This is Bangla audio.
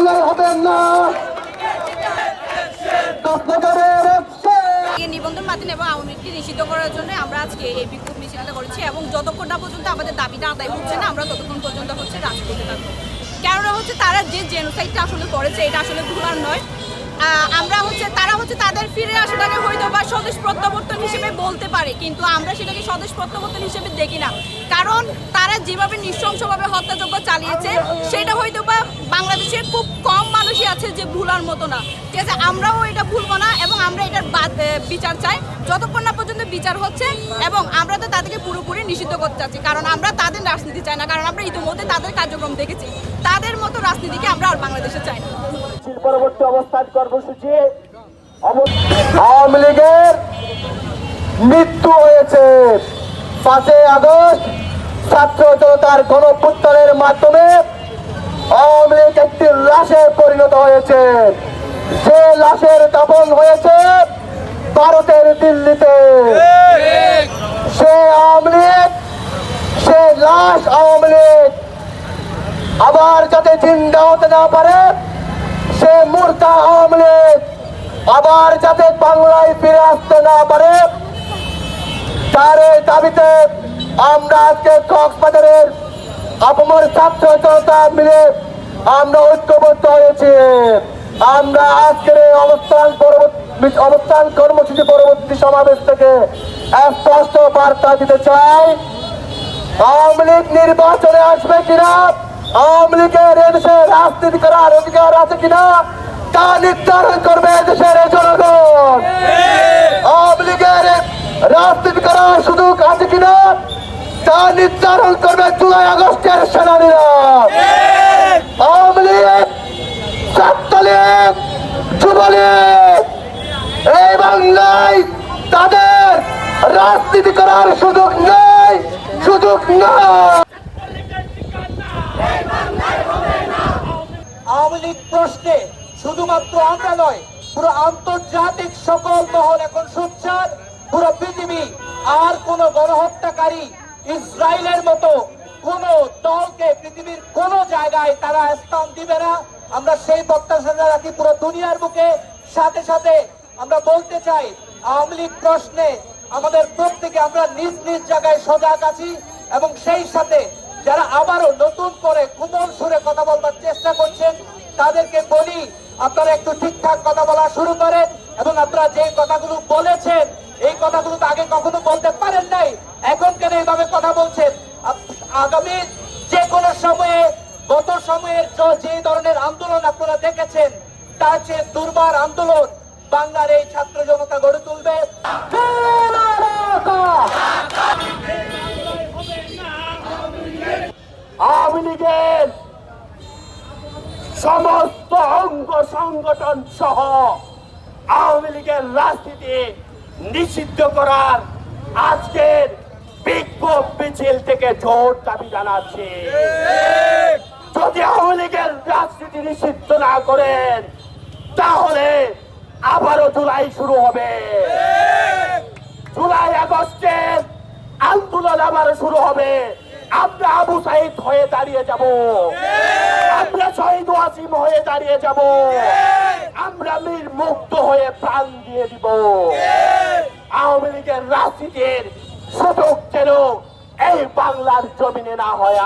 বাংলার হবেন না নিবন্ধন বাতিল এবং আওয়ামী নিষিদ্ধ করার জন্য আমরা আজকে এই বিক্ষোভ মিছিলটা করেছি এবং যতক্ষণ না পর্যন্ত আমাদের দাবিটা আদায় হচ্ছে না, আমরা ততক্ষণ পর্যন্ত হচ্ছে রাজপথে থাকব। কেননা হচ্ছে তারা যে জেনোসাইডটা আসলে করেছে, এটা আসলে ভুলার নয়। আমরা হচ্ছে, তারা হচ্ছে তাদের ফিরে আসাটাকে হয়তো বা স্বদেশ প্রত্যাবর্তন হিসেবে বলতে পারে, কিন্তু আমরা সেটাকে স্বদেশ প্রত্যাবর্তন হিসেবে দেখি না। কারণ তারা যেভাবে নৃশংসভাবে হত্যাযজ্ঞ চালিয়েছে, সেটা হয়তো বা বাংলাদেশের খুব কম মানুষই আছে যে ভুলার মতো না। ঠিক আছে, আমরাও এটা ভুলবো না এবং আমরা এটার বিচার চাই। যতক্ষণ না পর্যন্ত বিচার হচ্ছে এবং আমরা তো তাদেরকে পুরোপুরি নিষিদ্ধ করতে চাচ্ছি, কারণ আমরা তাদের রাজনীতি চাই না, কারণ আমরা ইতিমধ্যে তাদের কার্যক্রম দেখেছি। তাদের মতো রাজনীতিকে আমরা আর বাংলাদেশে চাই না। পরবর্তী অবস্থান কর্মসূচি আওয়ামী লীগের মৃত্যু হয়েছে। পাঁচই আগস্ট ছাত্র জনতার গণপুত্তরের মাধ্যমে আওয়ামী একটি লাশে পরিণত হয়েছে। যে লাশের দাপন হয়েছে ভারতের দিল্লিতে। সে আওয়ামী সে লাশ আওয়ামী আবার যাতে জিন্দা হতে না পারে, সে মূর্তা আওয়ামী আবার যাতে বাংলায় ফিরে আসতে না পারে, তার দাবিতে আমরা আজকে কক্সবাজারের আপমর ছাত্র জনতা মিলে আমরা ঐক্যবদ্ধ হয়েছি। আমরা আজকের এই অবস্থান অবস্থান কর্মসূচি পরবর্তী সমাবেশ থেকে স্পষ্ট বার্তা দিতে চাই। আওয়ামী লীগ নির্বাচনে আসবে কিনা? আওয়ামী লীগের এদেশে রাজনীতি করার অধিকার আছে কিনা? তা নির্ধারণ করবে এদেশের জনগণ। আওয়ামী লীগের রাজনীতি করার সুযোগ আছে কিনা? তা নির্ধারণ করবে জুলাই আগস্টের সেনানীরা। আওয়ামী লীগ ছাত্রলীগ যুবলীগ এই বাংলায় তাদের রাজনীতি করার সুযোগ নেই সুযোগ নাই। আওয়ামী লীগ প্রশ্নে শুধুমাত্র আমরা নয় পুরো আন্তর্জাতিক সকল মহল এখন সোচ্চার পুরো পৃথিবী আর কোন গণহত্যাকারী ইসরায়েলের মতো কোন দলকে পৃথিবীর কোন জায়গায় তারা স্থান দিবে না। আমরা সেই প্রত্যাশা রাখি পুরো দুনিয়ার বুকে। সাথে সাথে আমরা বলতে চাই, আওয়ামী লীগ প্রশ্নে আমাদের প্রত্যেকে আমরা নিজ নিজ জায়গায় সজাগ আছি এবং সেই সাথে যারা আবারও নতুন করে কোমল সুরে কথা বলবার চেষ্টা করছেন, তাদেরকে বলি, আপনারা একটু ঠিকঠাক কথা বলা শুরু করেন এবং আপনারা যে কথাগুলো বলেছেন, এই কথাগুলো তো আগে কখনো বলতে পারেন নাই। এখন কেন এইভাবে কথা বলছেন? আগামী যে কোনো সময়ে, গত সময়ের যে ধরনের আন্দোলন আপনারা দেখেছেন, তার চেয়ে দুর্বার আন্দোলন বাংলার এই ছাত্র জনতা গড়ে তুলবে। আওয়ামী লীগের সমস্ত অঙ্গ সংগঠন সহ আওয়ামী লীগের রাজনীতি নিষিদ্ধ করার আজকের বিক্ষোভ মিছিল থেকে জোর দাবি জানাচ্ছি। যদি আওয়ামী লীগের রাজনীতি নিষিদ্ধ না করেন, তাহলে আবারও জুলাই শুরু হবে। জুলাই আগস্টের আন্দোলন আবার শুরু হবে। আমরা আবু সাইদ হয়ে দাঁড়িয়ে যাব। আমরা শহীদ ওয়াসিম হয়ে দাঁড়িয়ে যাব। আমরা মীর মুক্ত হয়ে প্রাণ দিয়ে দিব। আওয়ামী লীগের রাজনীতির সুযোগ যেন এই বাংলার জমিনে না হয়